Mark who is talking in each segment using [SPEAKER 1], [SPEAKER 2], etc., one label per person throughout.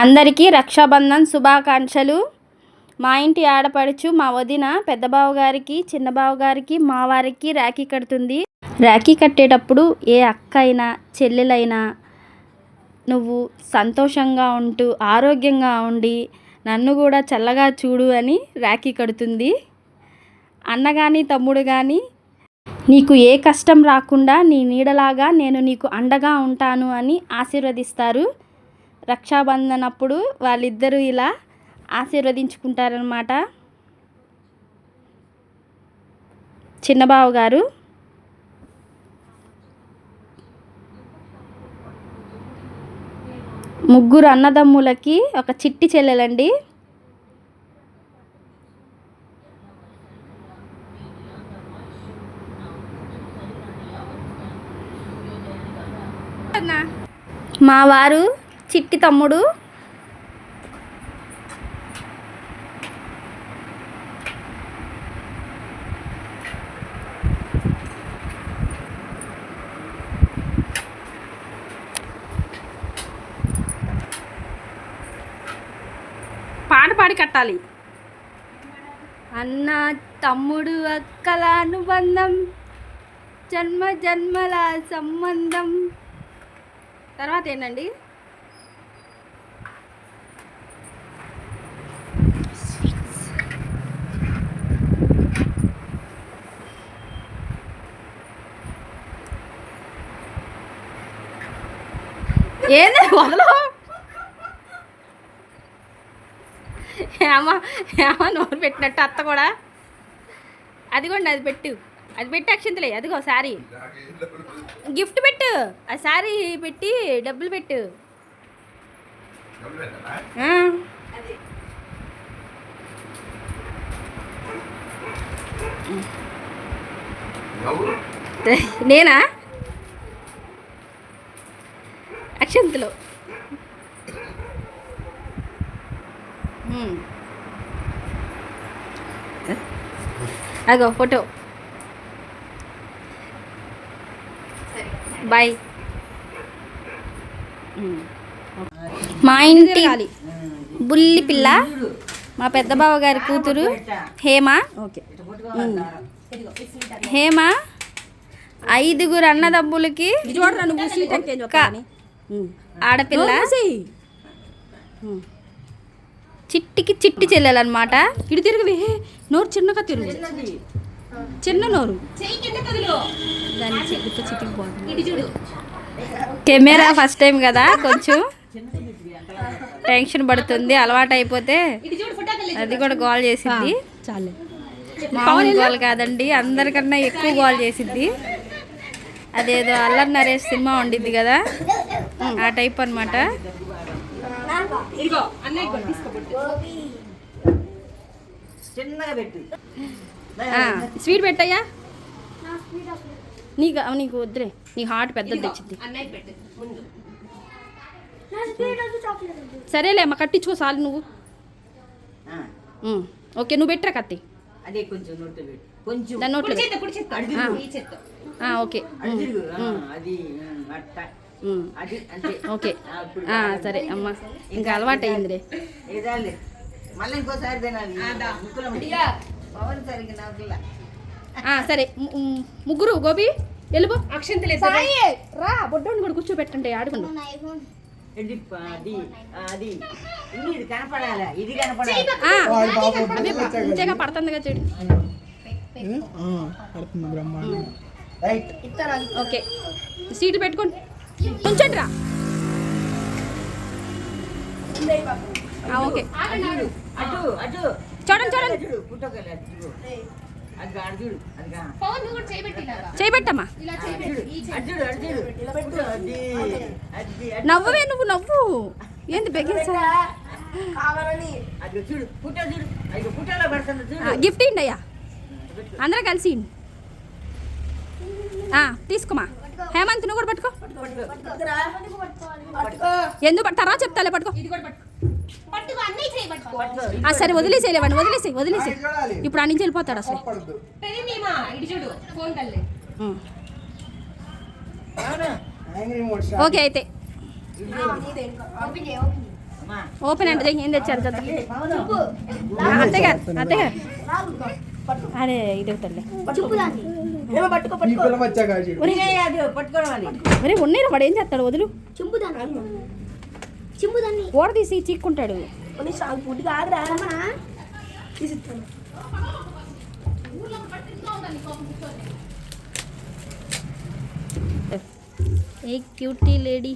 [SPEAKER 1] అందరికీ రక్షాబంధన్ శుభాకాంక్షలు. మా ఇంటి ఆడపడుచు మా వదిన పెద్ద బావగారికి చిన్న బావగారికి మా వారికి రాఖీ కడుతుంది. రాఖీ కట్టేటప్పుడు ఏ అక్క అయినా చెల్లెలైనా నువ్వు సంతోషంగా ఉంటూ ఆరోగ్యంగా ఉండి నన్ను కూడా చల్లగా చూడు అని రాఖీ కడుతుంది. అన్న కానీ తమ్ముడు కానీ నీకు ఏ కష్టం రాకుండా నీ నీడలాగా నేను నీకు అండగా ఉంటాను అని ఆశీర్వదిస్తారు. రక్షాబంధన్ అప్పుడు వాళ్ళిద్దరూ ఇలా ఆశీర్వదించుకుంటారనమాట చిన్నబావ గారు. ముగ్గురు అన్నదమ్ములకి ఒక చిట్టి చెల్లెలండి. మా వారు చిట్టి తమ్ముడు. పాట పాడి కట్టాలి. అన్న తమ్ముడు అక్కల అనుబంధం జన్మ జన్మల సంబంధం. తర్వాత ఏంటండి? ఏంది? వదలు. ఏమా ఏమా నోరు పెట్టినట్టు అత్త కూడా. అదిగోండి అది పెట్టు. అది పెట్టి అక్షంతలే అదిగో శారీ. గిఫ్ట్ పెట్టు. ఆ శారీ పెట్టి డబ్బులు పెట్టు. నేనా? అక్షంతలు. అదిగో ఫోటో. బాయ్ మా ఇంటి బుల్లి పిల్ల మా పెద్ద బావ గారి కూతురు హేమ.
[SPEAKER 2] ఓకే.
[SPEAKER 1] హేమ. ఐదుగురు అన్నదమ్ములకి ఆడపిల్ల? చిట్టికి చిట్టి చెల్లెలన్నమాట.
[SPEAKER 2] ఇటు తిరిగివే. నోరు చిన్నగా తిరుగు. చిన్న నోరు. దాని చిట్టుతో చిటికి పోతుంది
[SPEAKER 1] కెమెరా ఫస్ట్ టైం కదా కొంచెం. టెన్షన్ పడుతుంది అలవాటు అయిపోతే అది కూడా గోల్ చేసింది
[SPEAKER 2] చాలే.
[SPEAKER 1] మామూలు గోల్ కాదండి అందరికన్నా ఎక్కువ గోల్ చేసింది అదేదో అల్లరి నరేష్ సినిమా ఉండిద్ది కదా? ఆ టైప్ అనమాట స్వీట్ పెట్టయ్యా? నీకు నీకు వద్దులే. నీ హార్ట్ పెద్దది తెచ్చింది.
[SPEAKER 2] అన్నయ్య పెట్టు ముందు.
[SPEAKER 1] సరేలే అమ్మ కట్టించుకో చాలు నువ్వు. ఓకే నువ్వు పెట్టరా కత్తి?
[SPEAKER 3] అదే కొంచెం నోట్లో పెట్టు. కొంచెం.
[SPEAKER 1] నోట్లో ఓకే.
[SPEAKER 3] అది అట్ట. అది అంతే.
[SPEAKER 1] ఓకే. సరే అమ్మ. ఇంకా అలవాటు అయిందిలే
[SPEAKER 3] ఏదాలే? మళ్ళీ ఇంకోసారి తినాలి. పవన్ సరిగ్గా
[SPEAKER 1] సరే. ముగ్గురు గోపి వెళ్ళిపో
[SPEAKER 2] అక్షంతలే
[SPEAKER 1] రా బొడ్డోని కూడా కూర్చోబెట్టండి ఆడుకుండు
[SPEAKER 3] ఇది అది ఇది కనపడాలా? ఇది కనపడాలి?
[SPEAKER 1] మంచిగా పడుతుందిగా చెడు.
[SPEAKER 4] పడుతుంది బ్రహ్మాండం.
[SPEAKER 3] రైట్.
[SPEAKER 1] ఓకే. సీట్లు పెట్టుకోండి. ఉంచండి రా. ఆ, ఓకే.
[SPEAKER 3] అటు అటు. అటు
[SPEAKER 1] చూడండి. చూడండి చేయబెట్టమ్మా నవ్వవే నువ్వు నవ్వు. ఏంది బెగిరిసా
[SPEAKER 3] అది చూడు పుట్ట చూడు. అది పుట్టలో పడుతుంది చూడు.
[SPEAKER 1] గిఫ్ట్ ఇవ్వండి అయ్యా. అందరూ కలిసి తీసుకోమా? హేమంత్ నువ్వు కూడా పట్టుకో. ఎందుకు పట్టు- తర్వాత చెప్తాలే పట్టుకో.
[SPEAKER 2] ఇది కూడా పట్టు పట్టుకో. అన్నీ చేయబట్టుకో
[SPEAKER 1] ఆ, సరే వదిలేసేయలేవండి వదిలేసేయి వదిలేసేయి.
[SPEAKER 4] చూడాలి
[SPEAKER 1] ఇప్పుడు ఆ నుంచి వెళ్ళిపోతాడు అసలు. ఓకే అయితే.
[SPEAKER 2] ఓపెన్
[SPEAKER 5] అంటే ఏం తెచ్చారు కదా. అంతేగా అంతేగా అరే ఇది అవుతుంది మరి ఉన్నాయి వాడు ఏం చేస్తాడు వదులు? ఓడ తీసి చీక్కుంటాడు. ఏ క్యూటీ లేడీ.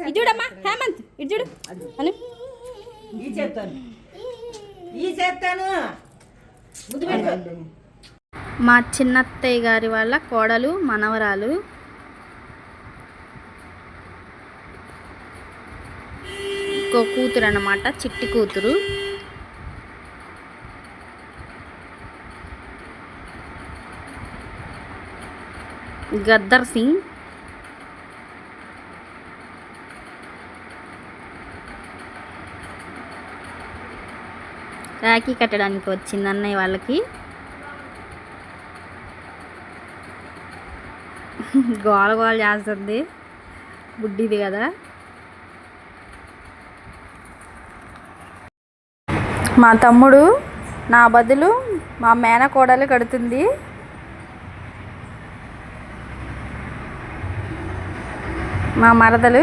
[SPEAKER 5] ఇది చూడమ్మా హేమంత్. ఇది చూడు. అని.
[SPEAKER 3] ఈ చెప్తాను ఈ చెప్తాను
[SPEAKER 1] మా చిన్నత్తయ్య గారి వాళ్ళ కోడలు మనవరాలు. ఇంకో కూతురు అన్నమాట చిట్టి కూతురు. గద్దర్ సింగ్. రాఖీ కట్టడానికి వచ్చింది అన్నయ్య వాళ్ళకి. గోల గోల చేస్తుంది. బుడ్డిది కదా. మా తమ్ముడు నా బదులు మా మేనకోడలు కడుతుంది. మా మరదలు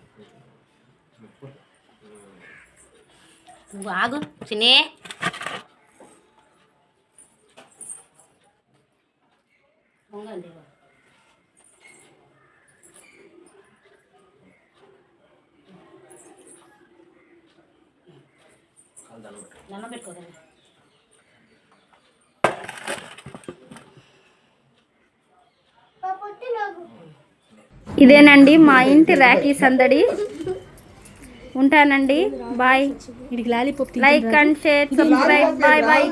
[SPEAKER 5] నువ్వు ఆగు చిన్నే.
[SPEAKER 1] ఇదేనండి మా ఇంటి రాఖీ సందడి. ఉంటానండి. Bye like and share subscribe bye bye